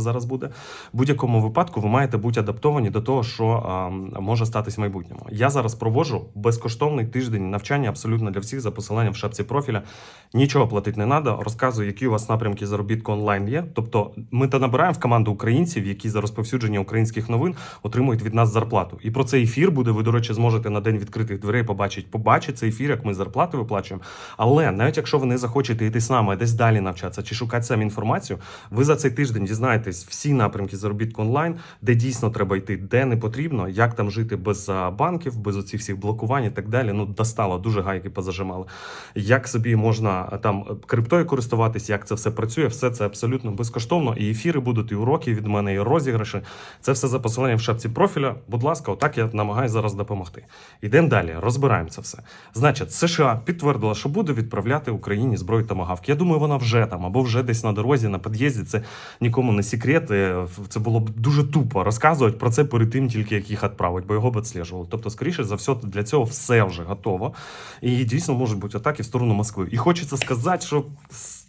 зараз буде. В будь-якому випадку ви маєте бути адаптовані до того, що а, може статись в майбутньому. Я зараз проводжу безкоштовний тиждень навчання абсолютно для всіх за посиланням в шапці профіля. Нічого платити не треба. Розказую, які у вас напрямки заробітку онлайн є. Тобто, ми та набираємо в команду українців, які за розповсюдження українських новин отримують від нас зарплату. І про цей ефір буде. Ви, до речі, зможете на день відкритих дверей побачити. Побачить цей ефір, як ми зарплати виплачуємо. Але навіть якщо ви не захочете йти з нами, десь далі навчатися чи шукати самі інформацію, ви за цей тиждень дізнаєтесь всі напрямки заробітку онлайн, де дійсно треба йти, де не потрібно, як там жити без банків, без оцих всіх блокувань і так далі. Ну достало, дуже гайки позажимали. Як собі можна там криптою користуватись, як це все працює, все це абсолютно безкоштовно. І ефіри будуть, і уроки від мене, і розіграші. Це все за посиланням в шапці профіля. Будь ласка, отак я намагаюся зараз допомогти. Йдемо далі, розбираємо це все. Значить, США підтвердила, що буде відправляти Україні зброю тамагавки. Я думаю, вона вже там або вже десь на дорозі, на під'їзді. Це нікому не секрет. Це було б дуже тупо розказувати про це перед тим, тільки як їх відправить, бо його б відслежували. Тобто, скоріше за все, для цього все вже готово. І дійсно можуть бути атаки в сторону Москви. І хочеться сказати, що.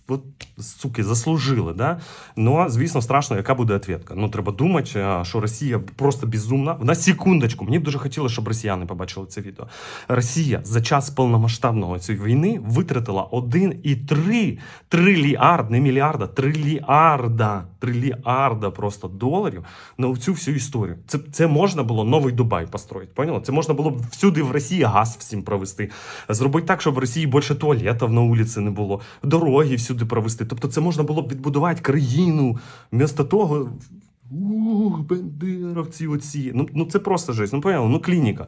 От, суки, заслужили, да? Ну, звісно, страшно, яка буде відповідка. Ну, треба думати, що Росія просто безумна. На секундочку, мені б дуже хотілося, щоб росіяни побачили це відео. Росія за час повномасштабного цієї війни витратила 1,3 трильярд, не мільярда, трильярда, трильярда просто доларів на цю всю історію. Це, це можна було новий Дубай построїти. Поняла? Це можна було б всюди в Росії газ всім провести. Зробити так, щоб в Росії більше туалетів на вулиці не було, дороги всюди провести. Тобто, це можна було б відбудувати країну вмісто того. Ух, бендеровці оці. Ну, ну це просто жесть. Ну, понятно, Ну, клініка.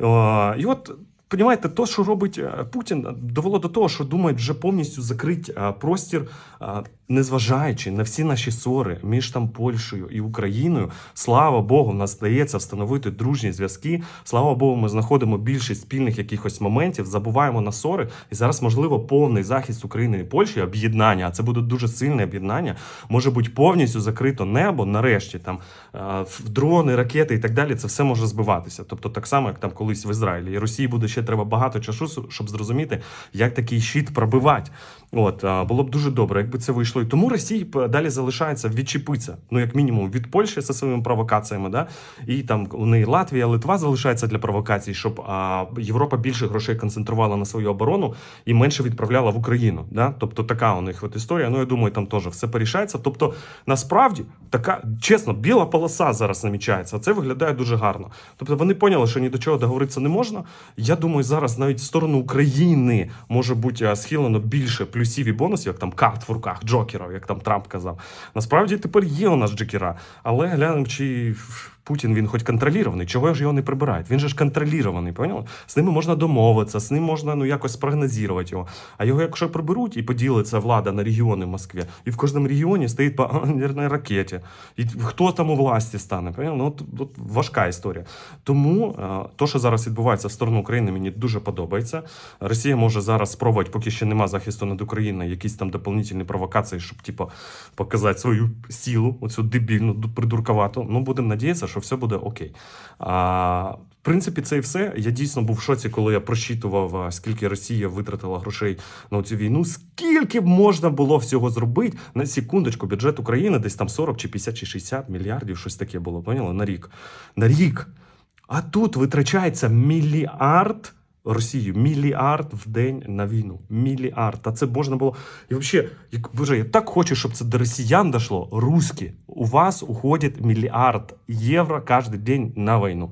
О, і от. Понімаєте, то, що робить е, Путін, довело до того, що думають вже повністю закрити е, простір, е, незважаючи на всі наші ссори між там Польщею і Україною. Слава Богу, в нас вдається встановити дружні зв'язки. Слава Богу, ми знаходимо більшість спільних якихось моментів, забуваємо на ссори. І зараз, можливо, повний захист України і Польщі, об'єднання, а це буде дуже сильне об'єднання. Може бути повністю закрито небо. Нарешті там е, в дрони, ракети і так далі. Це все може збиватися. Тобто, так само, як там колись в Ізраїлі. І Росії буде ще треба багато часу, щоб зрозуміти, як такий щит пробивати. От було б дуже добре, якби це вийшло. І тому Росії далі залишається відчепитися, ну як мінімум від Польщі зі своїми провокаціями, да і там у неї Латвія, Литва залишається для провокацій, щоб а, Європа більше грошей концентрувала на свою оборону і менше відправляла в Україну. Да? Тобто така у них от історія. Ну я думаю, там теж все порішається. Тобто, насправді така чесно, біла полоса зараз намічається. Це виглядає дуже гарно. Тобто вони поняли, що ні до чого договоритися не можна. Я думаю, зараз навіть в сторону України може бути схилено більше плюсів і бонусів, як там карт в руках, джокерів, як там Трамп казав. Насправді тепер є у нас джокера, але глянемо, чи Путін він хоч контролірований, чого ж його не прибирають? Він же ж контролірований, поняли? З ними можна домовитися, з ним можна ну якось спрогнозувати його. А його, якщо приберуть і поділиться влада на регіони в Москві, і в кожному регіоні стоїть по ядерній ракеті, хто там у власті стане? Поняли? Ну, от, от важка історія. Тому е, то, що зараз відбувається в сторону України, мені дуже подобається. Росія може зараз спробувати, поки ще нема захисту над Україною, якісь там дополнительні провокації, щоб типу, показати свою силу, оцю дебільну, ду- придурковату. Ну, будемо надіятися, що все буде окей. А, в принципі, це і все. Я дійсно був в шоці, коли я просчитував, скільки Росія витратила грошей на цю війну. Скільки б можна було всього зробити на секундочку, бюджет України десь там 40 чи 50 чи 60 мільярдів, щось таке було, поняли? На рік. На рік. А тут витрачається мільярд. Росію мільярд в день на війну. Мільярд. Та це можна було. І взагалі, як боже, я так хочу, щоб це до росіян дійшло. Руські, у вас уходить мільярд євро кожен день на війну.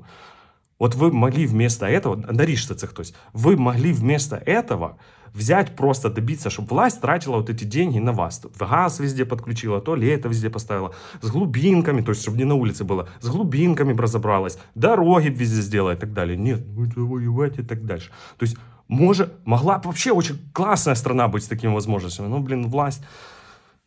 Вот вы могли вместо этого, наришься це хтось, вы могли вместо этого взять просто добиться, чтобы власть тратила вот эти деньги на вас. Тут Газ везде подключила, туалеты везде поставила, с глубинками, то есть, чтобы не на улице было, с глубинками б разобралась, дороги б везде сделала и так далее. Нет, будете воевать и так дальше. То есть, може, могла бы вообще очень классная страна быть с такими возможностями. Ну, блин, власть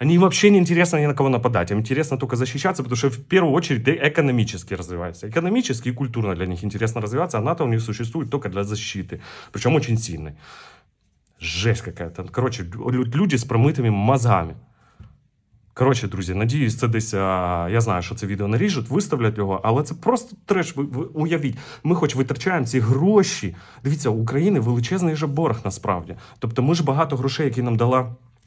они вообще не интересно ни на кого нападать. Им интересно только защищаться, потому что в первую очередь ты экономически развиваешься. Экономически и культурно для них интересно развиваться, а НАТО у них существует только для защиты. Причем очень сильной. Жесть какая-то. Короче, лю- люди з промитими мозгами. Коротше, друзі, надіюсь, це десь. а, я знаю, що це відео наріжуть, виставлять його, але це просто треш. Ви, ви уявіть, ми хоч витрачаємо ці гроші. Дивіться, у України величезний же борг насправді. Тобто, ми ж багато грошей, які нам дала.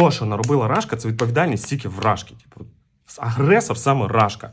то, що наробила Рашка, це відповідальність тільки в Рашки. Типу, агресор саме Рашка.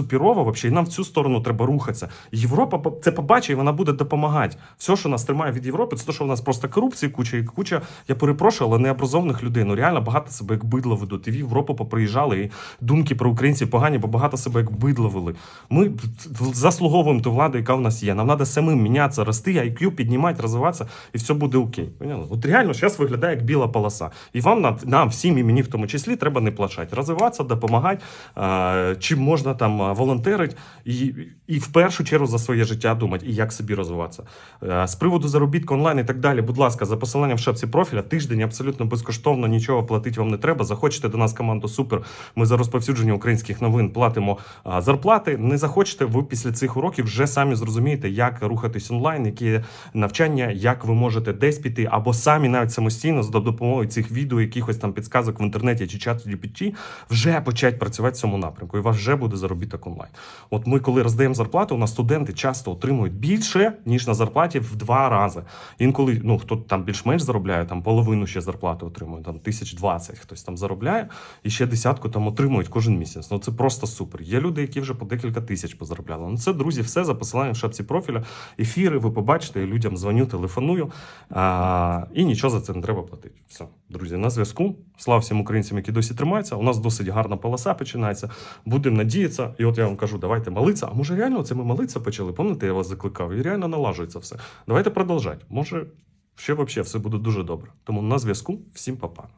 супірово, вообще, і нам в цю сторону треба рухатися. Європа це побачить, і вона буде допомагати. Все, що нас тримає від Європи, це те, що в нас просто корупції, куча і куча. Я перепрошую, але необразованих людей. Ну реально багато себе як бидло ведуть. І в Європу поприїжджали, і думки про українців погані, бо багато себе як бидло вели. Ми заслуговуємо ту владу, яка в нас є. Нам треба самим мінятися, рости, IQ піднімати, розвиватися, і все буде окей. От реально зараз виглядає як біла полоса. І вам нам, нам всім і мені в тому числі треба не плачати. Розвиватися, допомагати, чим можна там а, волонтерити, і, і в першу чергу за своє життя думати, і як собі розвиватися. Е, З приводу заробітку онлайн і так далі, будь ласка, за посиланням в шапці профіля, тиждень абсолютно безкоштовно, нічого платити вам не треба. Захочете до нас команду супер. Ми за розповсюдження українських новин платимо зарплати. Не захочете, ви після цих уроків вже самі зрозумієте, як рухатись онлайн, які навчання, як ви можете десь піти, або самі навіть самостійно за допомогою цих відео, якихось там підсказок в інтернеті чи чат GPT, вже почати працювати в цьому напрямку. І вас вже буде заробіток онлайн. От ми, коли роздаємо зарплату, у нас студенти часто отримують більше, ніж на зарплаті в два рази. Інколи, ну хто там більш-менш заробляє, там половину ще зарплати отримує, там тисяч двадцять хтось там заробляє, і ще десятку там отримують кожен місяць. Ну це просто супер. Є люди, які вже по декілька тисяч позаробляли. Ну це, друзі, все за посиланням в шапці профіля. Ефіри, ви побачите, я людям дзвоню, телефоную. А, і нічого за це не треба платити. Все, друзі, на зв'язку. Слава всім українцям, які досі тримаються. У нас досить гарна полоса починається. Будемо надіятися. І от я вам кажу, давайте молитися. А може реально це ми молитися почали? Пам'ятаєте, я вас закликав? І реально налажується все. Давайте продовжати. Може, ще взагалі все буде дуже добре. Тому на зв'язку. Всім па-па.